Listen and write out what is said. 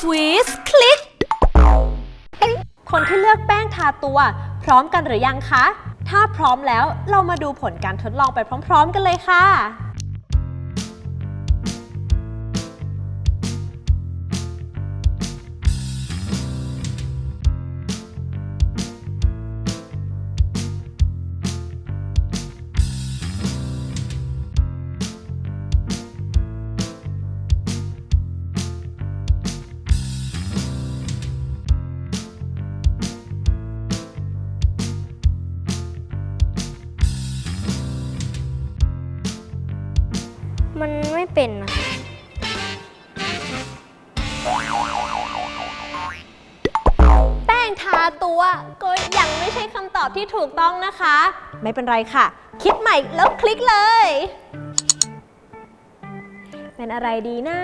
ควิสคลิก คนที่เลือกแป้งทาตัวพร้อมกันหรือยังคะ ถ้าพร้อมแล้วเรามาดูผลการทดลองไปพร้อม ๆ กันเลยค่ะ มันไม่เป็นนะแป้งทาตัวก็ยังไม่ใช่คำตอบที่ถูกต้องนะคะ ไม่เป็นไรค่ะ คิดใหม่แล้วคลิกเลย เป็นอะไรดีนะ